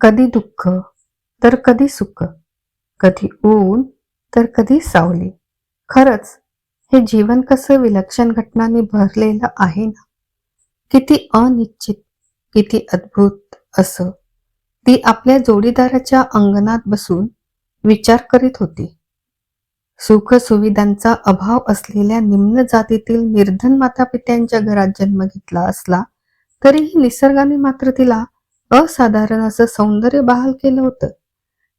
कधी दुःख तर कधी सुख. कधी ऊन तर कधी सावली. खरंच हे जीवन कसं विलक्षण घटनांनी भरलेलं आहे ना? किती अनिश्चित किती अद्भुत असं. ती आपल्या जोडीदाराच्या अंगणात बसून विचार करीत होती. सुख सुविधांचा अभाव असलेल्या निम्न जातीतील निर्धन मातापित्यांच्या घरात जन्म घेतला असला तरीही निसर्गाने मात्र तिला असाधारण असं सौंदर्य बहाल केलं होतं.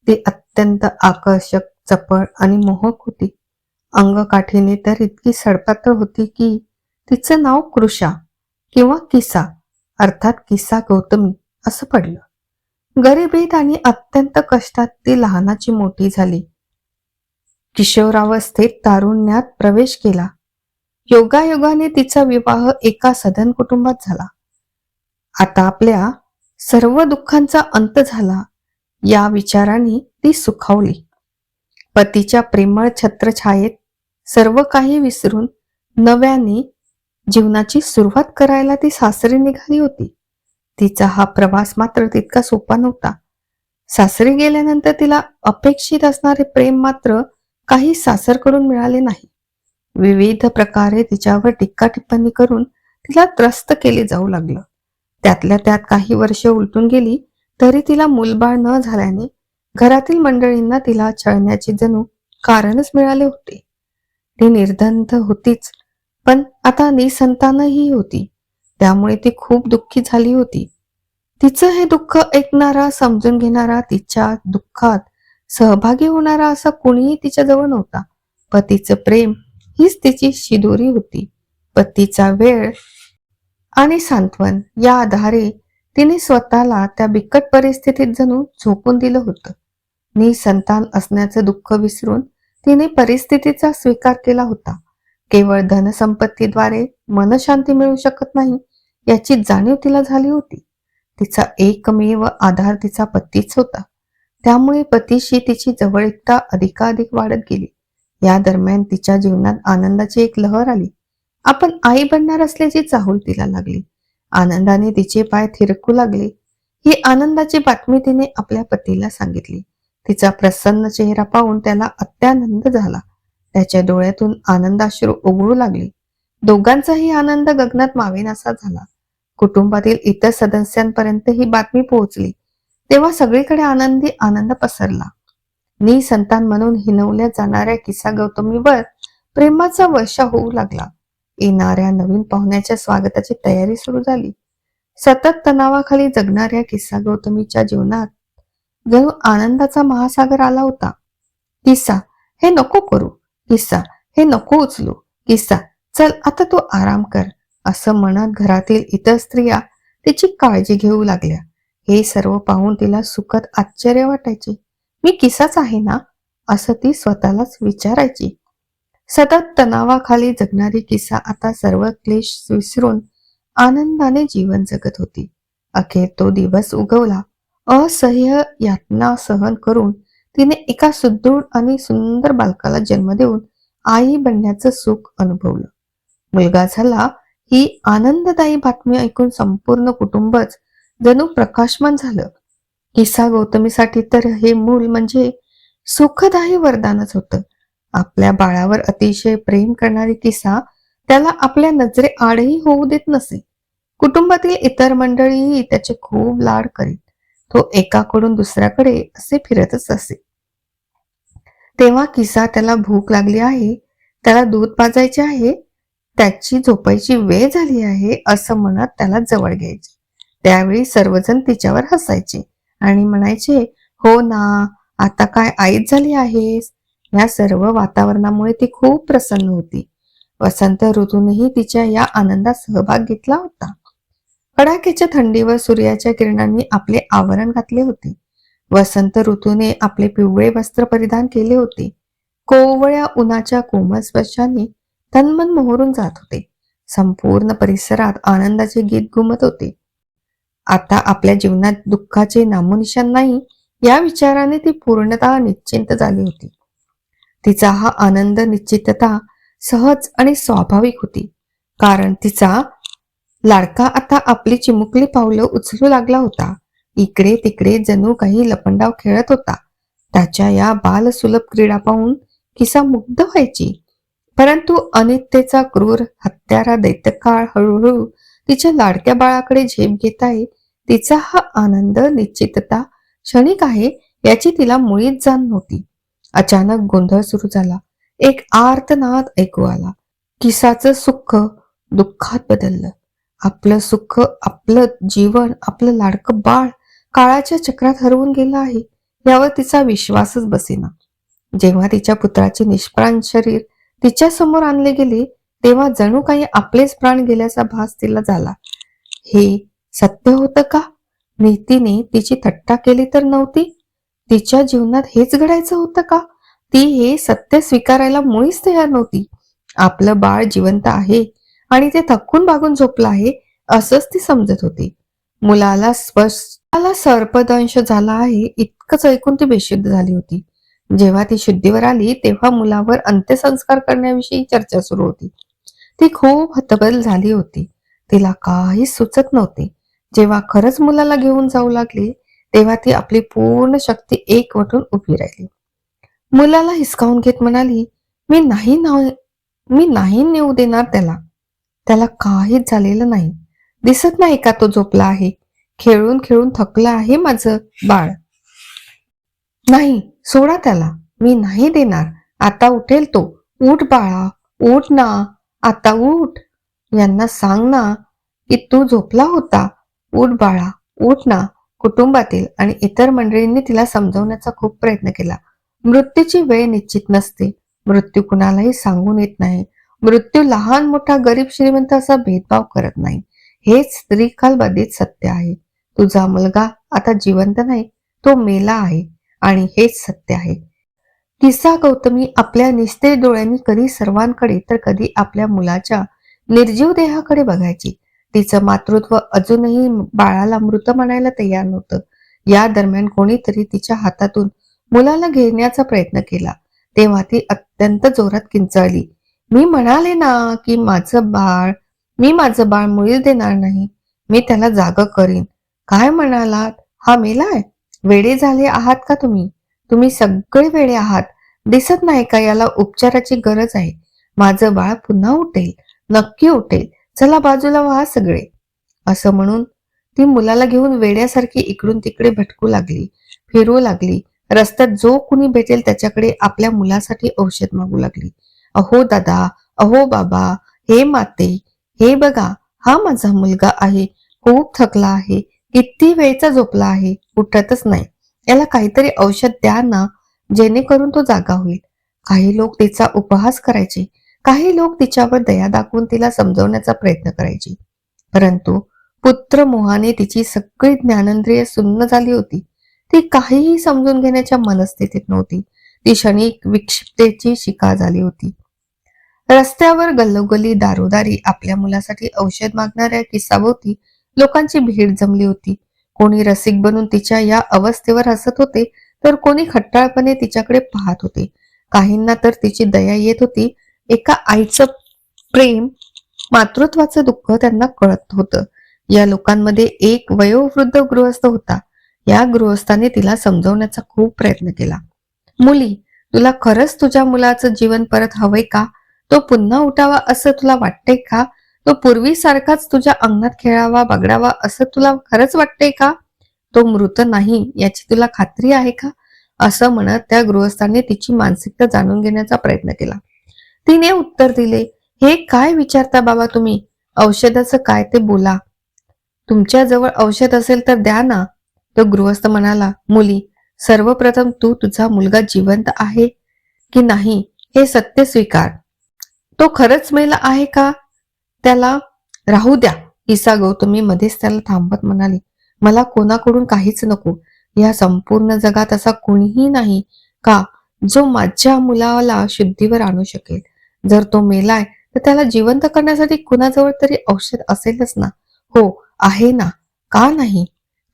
ती अत्यंत आकर्षक चपळ आणि मोहक होती. अंगकाठीने तर इतकी सडपातळ होती की तिचं नाव कृषा किंवा किसा अर्थात किसा गौतमी असं पडलं. गरिबीत आणि अत्यंत कष्टात ती लहानाची मोठी झाली. किशोरावस्थेत तारुण्यात प्रवेश केला. योगायोगाने तिचा विवाह एका सधन कुटुंबात झाला. आता आपल्या सर्व दुःखांचा अंत झाला या विचाराने ती सुखावली. पतीच्या प्रेमळ छत्रछायेत सर्व काही विसरून नव्याने जीवनाची सुरुवात करायला ती सासरी निघाली होती. तिचा हा प्रवास मात्र तितका सोपा नव्हता. सासरी गेल्यानंतर तिला अपेक्षित असणारे प्रेम मात्र काही सासरकडून मिळाले नाही. विविध प्रकारे तिच्यावर टीका टिप्पणी करून तिला त्रस्त केले जाऊ लागलं. त्यातल्या त्यात काही वर्ष उलटून गेली तरी तिला मूलबाळ न झाल्याने घरातील मंडळींना तिला छळण्याचे जणू कारणच मिळाले होते. ती निर्धंत होतीच पण आता निसंतानही होती. त्यामुळे ती खूप दुःखी झाली होती. तिचं हे दुःख ऐकणारा समजून घेणारा तिच्या दुःखात सहभागी होणारा असा कुणीही तिच्याजवळ नव्हता. पतीचं प्रेम हीच तिची शिदोरी होती. पतीचा वेळ आणि सांत्वन या आधारे तिने स्वतःला त्या बिकट परिस्थितीत जणू झोपून दिलं होतं. निसंतान असण्याचं दुःख विसरून तिने परिस्थितीचा स्वीकार केला होता. केवळ धनसंपत्तीद्वारे मनशांती मिळू शकत नाही याची जाणीव तिला झाली होती. तिचा एकमेव आधार तिचा पतीच होता. त्यामुळे पतीशी तिची जवळीकता अधिकाधिक वाढत गेली. या दरम्यान तिच्या जीवनात आनंदाची एक लहर आली. आपण आई बनणार असल्याची चाहूल तिला लागली. आनंदाने तिचे पाय थिरकू लागले. ही आनंदाची बातमी तिने आपल्या पतीला सांगितली. तिचा प्रसन्न चेहरा पाहून त्याला अत्यानंद झाला. त्याच्या डोळ्यातून आनंदाश्रू उघडू लागले. दोघांचाही आनंद गगनात मावेनासा झाला. कुटुंबातील इतर सदस्यांपर्यंत ही बातमी पोहोचली. तेव्हा सगळीकडे आनंदी आनंद पसरला. निसंतान म्हणून हिनवल्या जाणाऱ्या किसा गौतमीवर प्रेमाचा वर्षा होऊ लागला. येणाऱ्या नवीन पाहुण्याच्या स्वागताची तयारी सुरू झाली. सतत तणावाखाली जगणाऱ्या किस्सा गौतमीच्या जीवनात जणू आनंदाचा महासागर आला होता. किस्सा हे नको करू. किस्सा हे नको उचलू. किस्सा चल आता तू आराम कर. असं म्हणत घरातील इतर स्त्रिया तिची काळजी घेऊ लागल्या. हे सर्व पाहून तिला सुखद आश्चर्य वाटायचे. मी किसाच आहे ना? असं ती स्वतःलाच विचारायची. सतत तणावाखाली जगणारी किसा आता सर्व क्लेश विसरून आनंदाने जीवन जगत होती. अखेर तो दिवस उगवला. असह्य यातना सहन करून तिने एका सुदृढ आणि सुंदर बालकाला जन्म देऊन आई बनण्याचं सुख अनुभवलं. मुलगा झाला ही आनंददायी बातमी ऐकून संपूर्ण कुटुंबच जणू प्रकाशमान झालं. किस्सा गौतमीसाठी तर हे मूल म्हणजे सुखदायी वरदानच होतं. आपल्या बाळावर अतिशय प्रेम करणारी किसा त्याला आपल्या नजरे आडही होऊ देत नसे. कुटुंबातील इतर मंडळीही त्याचे खूप लाड करीत. तो एकाकडून दुसऱ्याकडे असे फिरतच असे. तेव्हा किसा त्याला भूक लागली आहे त्याला दूध पाजायचे आहे त्याची झोपायची वेळ झाली आहे असं म्हणत त्याला जवळ घ्यायचे. त्यावेळी सर्वजण तिच्यावर हसायचे आणि म्हणायचे हो ना आता काय आईच झाली आहेस? या सर्व वातावरणामुळे ती खूप प्रसन्न होती. वसंत ऋतूनही तिच्या या आनंदात सहभाग घेतला होता. कडाक्याच्या थंडीवर सूर्याच्या किरणांनी आपले आवरण घातले होते. वसंत ऋतूने आपले पिवळे वस्त्र परिधान केले होते. कोवळ्या उन्हाच्या कोमल स्पर्शाने तन्मन मोहरून जात होते. संपूर्ण परिसरात आनंदाचे गीत घुमत होते. आता आपल्या जीवनात दुःखाचे नामोनिशान नाही या विचाराने ती पूर्णतः निश्चिंत झाली होती. तिचा हा आनंद निश्चितता सहज आणि स्वाभाविक होती. कारण तिचा लाडका आता आपली चिमुकली पावलं उचलू लागला होता. इकडे तिकडे जणू काही लपंडाव खेळत होता. त्याच्या या बालसुलभ क्रीडा पाहून किसा मुग्ध व्हायची. परंतु अनित्येचा क्रूर हत्यारा दैत्यकाळ हळूहळू तिच्या लाडक्या बाळाकडे झेप घेत आहे तिचा हा आनंद निश्चितता क्षणिक आहे याची तिला मुळीच जाण नव्हती. अचानक गोंधळ सुरू झाला. एक आर्तनाद ऐकू आला. किसाचं सुख दुःखात बदललं. आपलं सुख आपलं जीवन आपलं लाडकं बाळ काळाच्या चक्रात हरवून गेलं आहे. यावर तिचा विश्वासच बसेना. जेव्हा तिच्या पुत्राचे निष्प्राण शरीर तिच्या समोर आणले गेले तेव्हा जणू काही आपलेच प्राण गेल्याचा भास तिला झाला. हे सत्य होतं का? नीतीने तिची थट्टा केली तर नव्हती? तिच्या जीवनात हेच घडायचं होतं का? ती हे सत्य स्वीकारायला मुळीच तयार नव्हती. आपलं बाळ जिवंत आहे आणि ते थकून भागून झोपलं आहे असंच ती समजत होती. मुलाला स्पष्टाला सर्पदंश झाला आहे इतकंच ऐकून ती बेशुद्ध झाली होती. जेव्हा ती शुद्धीवर आली तेव्हा मुलावर अंत्यसंस्कार करण्याविषयी चर्चा सुरू होती. ती खूप हतबल झाली होती. तिला काहीच सुचत नव्हते. जेव्हा खरंच मुलाला घेऊन जाऊ लागली तेव्हा ती आपली पूर्ण शक्ती एकवटून उभी राहिली. मुलाला हिसकावून घेत म्हणाली मी नाही मी नाही नेऊ देणार त्याला. त्याला काहीच झालेलं नाही. दिसत नाही का तो झोपला आहे? खेळून खेळून थकला आहे माझं बाळ. नाही सोडा त्याला. मी नाही देणार. आता उठेल तो. उठ बाळा उठ ना. आता उठ. यांना सांग ना की तू झोपला होता. उठ बाळा उठ ना. कुटुंबातील आणि इतर मंडळींनी तिला समजवण्याचा खूप प्रयत्न केला. मृत्यूची वेळ निश्चित नसते. मृत्यू कुणालाही सांगून येत नाही. मृत्यू लहान मोठा गरीब श्रीमंत असा भेदभाव करत नाही. हेच स्त्रीकालबाधित सत्य आहे. तुझा मुलगा आता जिवंत नाही तो मेला आहे आणि हेच सत्य आहे. किस्सा गौतमी आपल्या निस्तेज डोळ्यांनी कधी सर्वांकडे तर कधी आपल्या मुलाच्या निर्जीव देहाकडे बघायची. तिचं मातृत्व अजूनही बाळाला मृत म्हणायला तयार नव्हतं. या दरम्यान कोणीतरी तिच्या हातातून मुलाला घेण्याचा प्रयत्न केला. तेव्हा ती अत्यंत जोरात किंचाळली. मी म्हणाले ना की माझं बाळ मी माझं बाळ मुळीच देणार नाही. मी त्याला जाग करीन. काय म्हणालात? हा मेलाय? वेडे झाले आहात का तुम्ही? तुम्ही सगळे वेडे आहात. दिसत नाही का याला उपचाराची गरज आहे? माझं बाळ पुन्हा उठेल. नक्की उठेल. चला बाजूला व्हा सगळे. असं म्हणून ती मुलाला घेऊन वेड्यासारखी इकडून तिकडे भटकू लागली फिरू लागली. रस्त्यात जो कुणी भेटेल त्याच्याकडे आपल्या मुलासाठी औषध मागू लागली. अहो दादा अहो बाबा हे माते हे बघा हा माझा मुलगा आहे खूप थकला आहे किती वेळचा झोपला आहे उठतच नाही. याला काहीतरी औषध द्या ना जेणेकरून तो जागा होईल. काही लोक तिचा उपहास करायचे. काही लोक तिच्यावर दया दाखवून तिला समजवण्याचा प्रयत्न करायचे. परंतु पुत्र मोहाने तिची सगळी ज्ञानेंद्रिय सुन्न झाली होती. ती काहीही समजून घेण्याच्या मनस्थितीत नव्हती. ती क्षणिक विक्षिप्तेची शिका झाली होती. रस्त्यावर गल्लोगल्ली दारोदारी आपल्या मुलासाठी औषध मागणाऱ्या किस्साभोवती लोकांची भीड जमली होती. कोणी रसिक बनून तिच्या या अवस्थेवर हसत होते तर कोणी खट्टाळपणे तिच्याकडे पाहत होते. काहींना तर तिची दया येत होती एका आईचं प्रेम मातृत्वाचं दुःख त्यांना कळत होतं. या लोकांमध्ये एक वयोवृद्ध गृहस्थ होता. या गृहस्थाने तिला समजवण्याचा खूप प्रयत्न केला. मुली तुला खरंच तुझ्या मुलाचं जीवन परत हवंय का? तो पुन्हा उठावा असं तुला वाटतंय का? तो पूर्वीसारखाच तुझ्या अंगणात खेळावा बगडावा असं तुला खरंच वाटतंय का? तो मृत नाही याची तुला खात्री आहे का? असं म्हणत त्या गृहस्थाने तिची मानसिकता जाणून घेण्याचा प्रयत्न केला. तिने उत्तर दिले हे काय विचारता बाबा तुम्ही? औषधाचं काय ते बोला. तुमच्या जवळ औषध असेल तर द्या ना. तो गृहस्थ म्हणाला मुली सर्वप्रथम तू तुझा मुलगा जिवंत आहे की नाही हे सत्य स्वीकार. तो खरंच मेला आहे का? त्याला राहू द्या. इसा गौतमी मध्येच त्याला थांबत म्हणाली. मला कोणाकडून काहीच नको. या संपूर्ण जगात असा कुणीही नाही का जो माझ्या मुलाला शुद्धीवर आणू शकेल? जर तो मेलाय तर त्याला जिवंत करण्यासाठी कुणाजवळ तरी औषध असेलच ना? हो आहे ना. का नाही?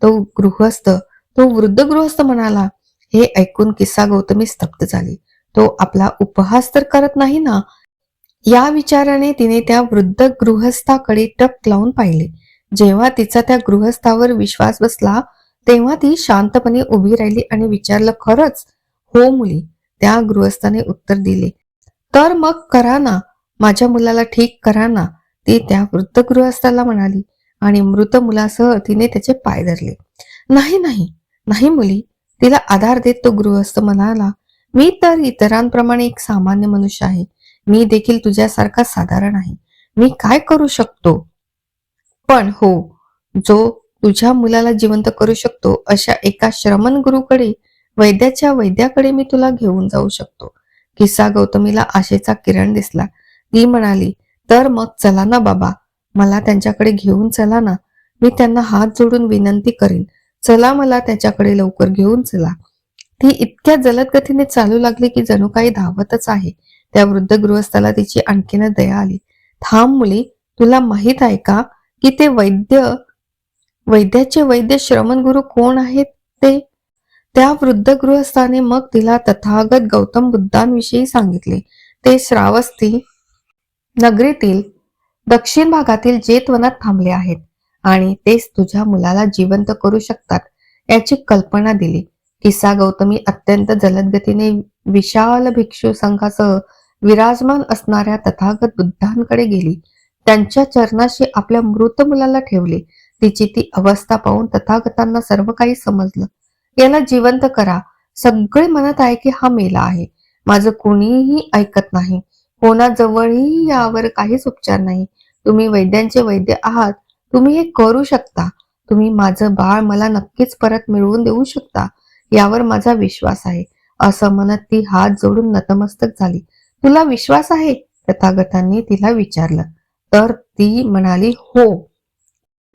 तो गृहस्थ तो वृद्ध गृहस्थ म्हणाला हे ऐकून किस्सा गौतमी स्तब्ध झाली. तो आपला उपहास तर करत नाही ना? या विचाराने तिने त्या वृद्ध गृहस्थाकडे टक लावून पाहिले. जेव्हा तिचा त्या गृहस्थावर विश्वास बसला तेव्हा ती शांतपणे उभी राहिली आणि विचारलं खरंच? हो मुली. त्या गृहस्थाने उत्तर दिले तर मग करा ना. माझ्या मुलाला ठीक करा ना. ती त्या वृद्ध गृहस्थाला म्हणाली आणि मृत मुलासह तिने त्याचे पाय धरले. नाही नाही. नाही मुली. तिला आधार देत तो गृहस्थ म्हणाला मी तर इतरांप्रमाणे एक सामान्य मनुष्य आहे. मी देखील तुझ्यासारखा साधारण आहे. मी काय करू शकतो? पण हो जो तुझ्या मुलाला जिवंत करू शकतो अशा एका श्रमण गुरुकडे वैद्याच्या वैद्याकडे मी तुला घेऊन जाऊ शकतो. किस्सा गौतमीला आशेचा किरण दिसला. ती म्हणाली तर मग चला ना बाबा मला त्यांच्याकडे घेऊन चला ना. मी त्यांना हात जोडून विनंती करीन. चला मला त्याच्याकडे लवकर घेऊन चला. ती इतक्या जलद गतीने चालू लागली की जणू काही धावतच आहे. त्या वृद्ध गृहस्थाला तिची आणखीनच दया आली. थांब मुली तुला माहीत आहे का की ते वैद्य वैद्याचे वैद्य श्रमण गुरु कोण आहेत ते? त्या वृद्ध गृहस्थाने मग तिला तथागत गौतम बुद्धांविषयी सांगितले. ते श्रावस्ती नगरीतील दक्षिण भागातील जेतवनात थांबले आहेत आणि तेच तुझ्या मुलाला जिवंत करू शकतात याची कल्पना दिली. किस्सा गौतमी अत्यंत जलद गतीने विशाल भिक्षू संघासह विराजमान असणाऱ्या तथागत बुद्धांकडे गेली. त्यांच्या चरणाशी आपल्या मृत मुलाला ठेवले. तिची ती अवस्था पाहून तथागतांना सर्व काही समजलं. याला जिवंत करा. सगळे म्हणत आहे की हा मेला आहे. माझं कोणीही ऐकत नाही. कोणाजवळही यावर काहीच उपचार नाही. तुम्ही वैद्यांचे वैद्य आहात. तुम्ही हे करू शकता. तुम्ही माझं बाळ मला नक्कीच परत मिळवून देऊ शकता. यावर माझा विश्वास आहे. असं म्हणत ती हात जोडून नतमस्तक झाली. तुला विश्वास आहे? तथागतांनी तिला विचारलं. तर ती म्हणाली हो.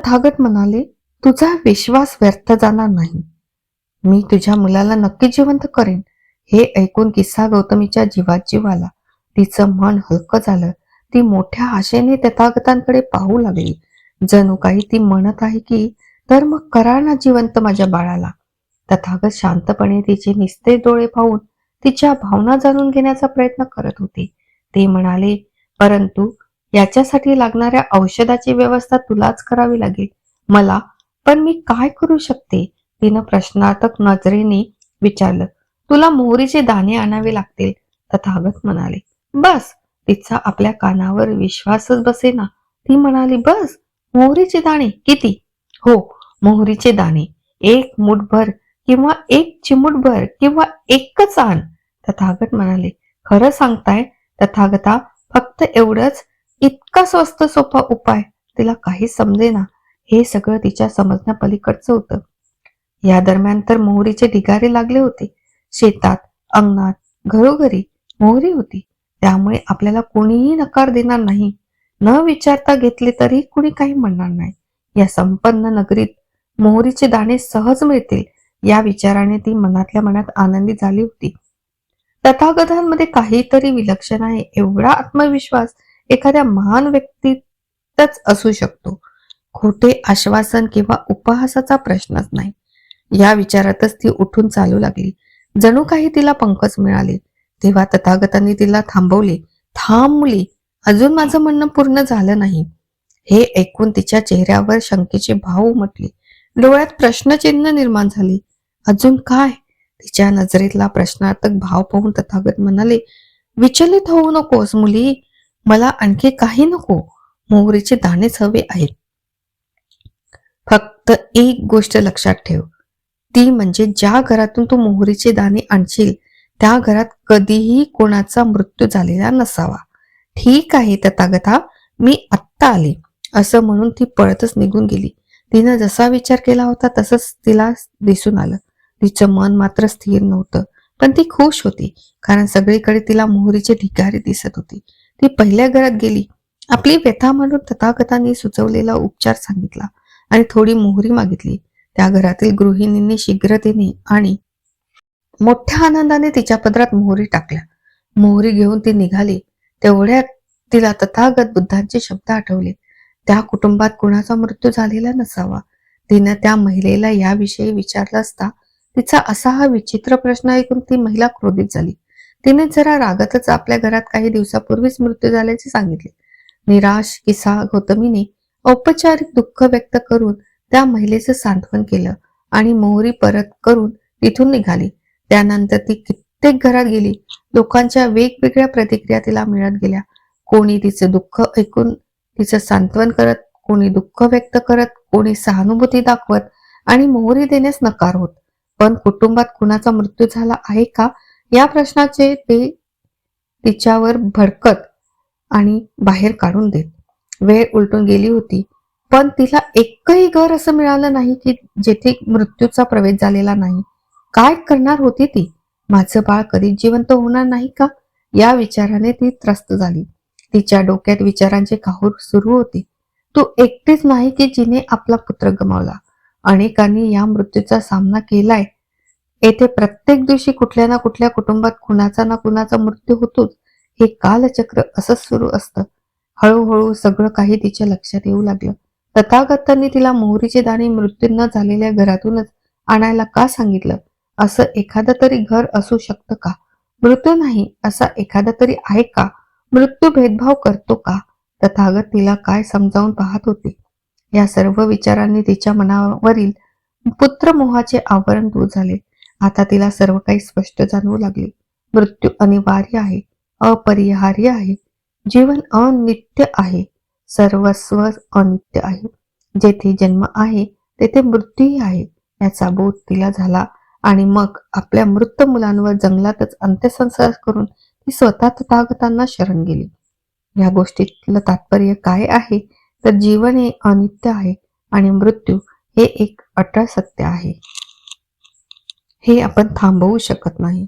तथागत म्हणाले तुझा विश्वास व्यर्थ जाणार नाही. मी तुझ्या मुलाला नक्की जिवंत करेन. हे ऐकून किस्सा गौतमीच्या जीवात जीव आला तिचं मन हलकं झालं. ती मोठ्या आशेने तथागतांकडे पाहू लागली. जणू काही ती म्हणत आहे की तर मग करा ना जिवंत माझ्या बाळाला. तथागत शांतपणे तिचे निस्ते डोळे पाहून तिच्या भावना जाणून घेण्याचा प्रयत्न करत होते. ते म्हणाले परंतु याच्यासाठी लागणाऱ्या औषधाची व्यवस्था तुलाच करावी लागेल. मला पण मी काय करू शकते? तिनं प्रश्नार्थक नजरेने विचारलं तुला मोहरीचे दाणे आणावे लागतील. तथागत म्हणाले बस तिचा आपल्या कानावर विश्वासच बसेना. ती म्हणाली बस मोहरीचे दाणे किती? हो मोहरीचे दाणे एक मुठभर किंवा एक चिमुटभर किंवा एकच आण. तथागत म्हणाले खरं सांगताय तथागता फक्त एवढंच? इतका स्वस्त सोपा उपाय? तिला काही समजेना. हे सगळं तिच्या समजण्यापलीकडचं होतं. या दरम्यान तर मोहरीचे ढिगारे लागले होते. शेतात अंगणात घरोघरी मोहरी होती. त्यामुळे आपल्याला कोणीही नकार देणार नाही. न विचारता घेतले तरी कुणी काही म्हणणार नाही. या संपन्न नगरीत मोहरीचे दाणे सहज मिळतील या विचाराने ती मनातल्या मनात आनंदी झाली होती. तथागतांमध्ये काहीतरी विलक्षण आहे. एवढा आत्मविश्वास एखाद्या महान व्यक्तीतच असू शकतो. खोटे आश्वासन किंवा उपहासाचा प्रश्नच नाही. या विचारातच ती उठून चालू लागली. जणू काही तिला पंकज मिळाले. तेव्हा तथागतांनी तिला थांबवले. थांब मुली अजून माझं म्हणणं पूर्ण झालं नाही. हे ऐकून तिच्या चेहऱ्यावर शंकेचे भाव उमटले. डोळ्यात प्रश्नचिन्ह निर्माण झाले. अजून काय? तिच्या नजरेतला प्रश्नार्थक भाव पाहून तथागत म्हणाले विचलित होऊ नकोस मुली. मला आणखी काही नको. मोहरीचे दाणेच हवे आहेत. फक्त एक गोष्ट लक्षात ठेव. ती म्हणजे ज्या घरातून तू मोहरीचे दाणे आणशील त्या घरात कधीही कोणाचा मृत्यू झालेला नसावा. ठीक आहे तथागता मी आत्ता आले. असं म्हणून ती पळतच निघून गेली. तिनं जसा विचार केला होता तसंच तिला दिसून आलं. तिचं मन मात्र स्थिर नव्हतं पण ती खुश होती कारण सगळीकडे तिला मोहरीचे ढिगारी दिसत होती. ती पहिल्या घरात गेली. आपली व्यथा म्हणून तथागतांनी सुचवलेला उपचार सांगितला आणि थोडी मोहरी मागितली. त्या घरातील गृहिणींनी शीघ्रतेने आणि मोठ्या आनंदाने तिच्या पदरात मोहरी टाकल्या. मोहरी घेऊन ती निघाली. तेवढ्यात तिला तथागत बुद्धांचे शब्द आठवले. त्या कुटुंबात कुणाचा मृत्यू झालेला नसावा. तिनं त्या महिलेला याविषयी विचारला असता तिचा असा हा विचित्र प्रश्न ऐकून ती महिला क्रोधित झाली. तिने जरा रागातच आपल्या घरात काही दिवसापूर्वीच मृत्यू झाल्याचे सांगितले. निराश किसा गौतमीने औपचारिक दुःख व्यक्त करून त्या महिलेचं सांत्वन केलं आणि मोहरी परत करून तिथून निघाली. त्यानंतर ती कित्येक घरात गेली. लोकांच्या वेगवेगळ्या प्रतिक्रिया तिला मिळत गेल्या. कोणी तिचे दुःख ऐकून तिचं सांत्वन करत कोणी दुःख व्यक्त करत कोणी सहानुभूती दाखवत आणि मोहरी देण्यास नकार होत. पण कुटुंबात कुणाचा मृत्यू झाला आहे का? या प्रश्नाचे ते तिच्यावर भडकत आणि बाहेर काढून देत. वेळ उलटून गेली होती. पण तिला एकही घर असं मिळालं नाही की जेथे मृत्यूचा प्रवेश झालेला नाही. काय करणार होती ती? माझं बाळ कधीच जिवंत होणार नाही का? या विचाराने ती त्रस्त झाली. तिच्या डोक्यात विचारांची काहूर सुरू होती. तू एकटीच नाही की जिने आपला पुत्र गमावला? अनेकांनी या मृत्यूचा सामना केलाय. येथे प्रत्येक दिवशी कुठल्या ना कुठल्या कुटुंबात कुणाचा ना कुणाचा मृत्यू होतोच. हे कालचक्र असंच सुरू असतं. हळूहळू सगळं काही तिच्या लक्षात येऊ लागलं. तथागतांनी तिला मोहरीचे दाणे मृत्यू न झालेल्या घरातूनच आणायला का सांगितलं? असं एखादं तरी घर असू शकतं का? मृत्यू नाही असा एखादा तरी आहे का? मृत्यू भेदभाव करतो का? तथागत तिला काय समजावून पाहत होते? या सर्व विचारांनी तिच्या मनावरील पुत्र मोहाचे आवरण दूर झाले. आता तिला सर्व काही स्पष्ट जाणवू लागले. मृत्यू अनिवार्य आहे अपरिहार्य आहे. जीवन अनित्य आहे. सर्वस्व अनित्य आहे. जेथे जन्म आहे तेथे मृत्यूही आहे याचा बोध तिला झाला. आणि मग आपल्या मृत मुलांवर जंगलातच अंत्यसंस्कार करून ती स्वतः तथागतांना शरण गेली. या गोष्टीतलं तात्पर्य काय आहे? तर जीवन हे अनित्य आहे आणि मृत्यू हे एक अटळ सत्य आहे. हे आपण थांबवू शकत नाही.